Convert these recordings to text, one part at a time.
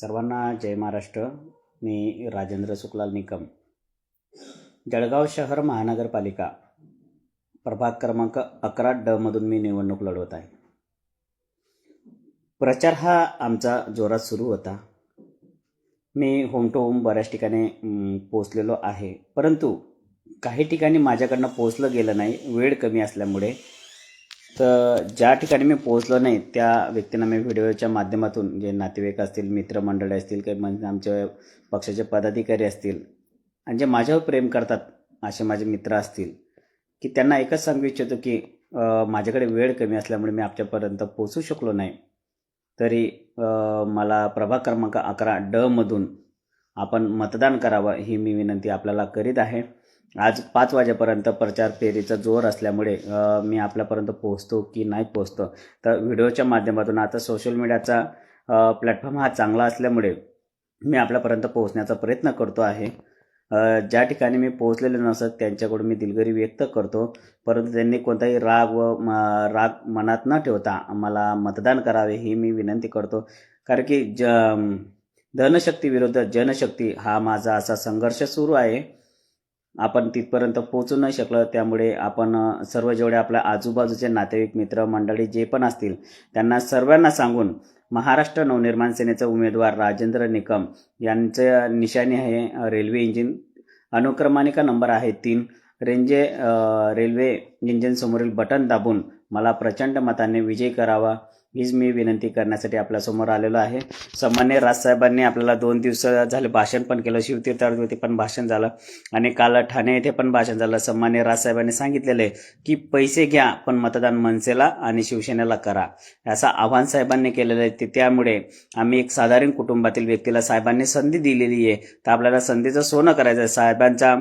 सर्वांना जय महाराष्ट्र. मी राजेंद्र सुकलाल निकम. जळगाव शहर महानगरपालिका. प्रभाग क्रमांक अकरा डमधून मी निवडणूक लढवत आहे. प्रचार हा आमचा जोरात सुरू होता. मी होम टू होम बऱ्याच ठिकाणी पोचलेलो आहे. परंतु काही ठिकाणी माझ्याकडनं पोचलं गेलं नाही. वेळ कमी असल्यामुळे तर ज्या ठिकाणी मी पोहोचलो नाही त्या व्यक्तींना मी व्हिडिओच्या माध्यमातून जे नातेवाईक असतील मित्रमंडळी असतील काही म्हणजे आमच्या पक्षाचे पदाधिकारी असतील आणि जे माझ्यावर प्रेम करतात असे माझे मित्र असतील की त्यांना एकच सांगू इच्छितो की माझ्याकडे वेळ कमी असल्यामुळे मी आपल्यापर्यंत पोचू शकलो नाही. तरी मला प्रभाग क्रमांक अकरा ड मधून आपण मतदान करावं ही मी विनंती आपल्याला करीत आहे. आज पाच वाजेपर्यंत प्रचार फेरीचा जोर असल्यामुळे मी आपल्यापर्यंत पोहोचतो की नाही पोहोचतो. तर व्हिडिओच्या माध्यमातून आता सोशल मीडियाचा प्लॅटफॉर्म हा चांगला असल्यामुळे मी आपल्यापर्यंत पोहोचण्याचा प्रयत्न करतो आहे. ज्या ठिकाणी मी पोहोचलेले नसत त्यांच्याकडून मी दिलगिरी व्यक्त करतो. परंतु त्यांनी कोणताही राग व म- राग मनात न ठेवता मला मतदान करावे ही मी विनंती करतो. कारण की ज धनशक्ती विरुद्ध जनशक्ती हा माझा असा संघर्ष सुरू आहे. आपण तिथपर्यंत पोहोचू नाही शकलो त्यामुळे आपण सर्व जेवढे आपल्या आजूबाजूचे नातेवाईक मित्र मंडळी जे पण असतील त्यांना सर्वांना सांगून महाराष्ट्र नवनिर्माण सेनेचे उमेदवार राजेंद्र निकम यांचं निशाणी आहे रेल्वे इंजिन अनुक्रमानिका नंबर आहे तीन. रेंजे रेल्वे इंजिनसमोरील बटन दाबून मला प्रचंड मताने विजय करावा. हीच मी विनंती करण्यासाठी आपल्यासमोर आलेलो आहे. सामान्य राजसाहेबांनी आपल्याला दोन दिवस झाले भाषण पण केलं शिवतीर्थावरती पण भाषण झालं. आणि काल ठाणे येथे पण भाषण झालं. सन्मान्य राजसाहेबांनी सांगितलेलं आहे की पैसे घ्या पण मतदान मनसेला आणि शिवसेनेला करा. असं आव्हान साहेबांनी केलेलं आहे. ते त्यामुळे आम्ही एक साधारण कुटुंबातील व्यक्तीला साहेबांनी संधी दिलेली आहे. तर आपल्याला संधीचं सोनं करायचं आहे. साहेबांचा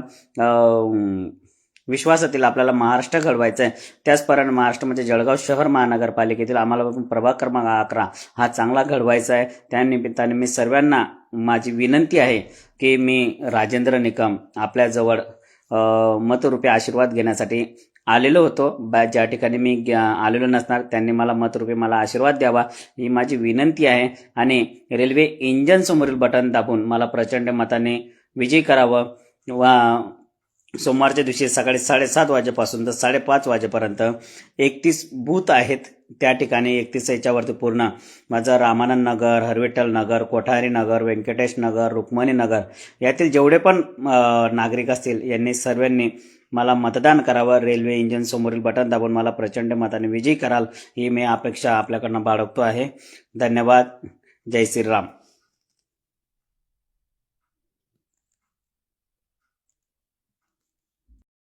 विश्वासातील आपल्याला महाराष्ट्र घडवायचं आहे त्याचप्रमाणे महाराष्ट्रामध्ये जळगाव शहर महानगरपालिकेतील आम्हाला प्रभाग क्रमांक अकरा हा चांगला घडवायचा आहे त्यानिमित्ताने मी सर्वांना माझी विनंती आहे की मी राजेंद्र निकम आपल्याजवळ अ, मतरूपी आशीर्वाद घेण्यासाठी आलेलो होतो. बा ज्या ठिकाणी मी आलेलो नसणार त्यांनी मला मतरूपी मला आशीर्वाद द्यावा ही माझी विनंती आहे. आणि रेल्वे इंजनसमोरील बटन दाबून मला प्रचंड मताने विजयी करावं. वा सोमवारच्या दिवशी सकाळी साडेसात वाजेपासून तर साडेपाच वाजेपर्यंत एकतीस बूथ आहेत. त्या ठिकाणी एकतीस याच्यावरती पूर्ण माझं रामानंद नगर हरविठ्ठल नगर कोठारी नगर व्यंकटेश नगर रुक्मणी नगर यातील जेवढे पण नागरिक असतील यांनी सर्वांनी मला मतदान करावं. रेल्वे इंजिन समोरील बटन दाबून मला प्रचंड मताने विजयी कराल ही मी अपेक्षा आपल्याकडनं बाळगतो आहे. धन्यवाद. जय श्रीराम.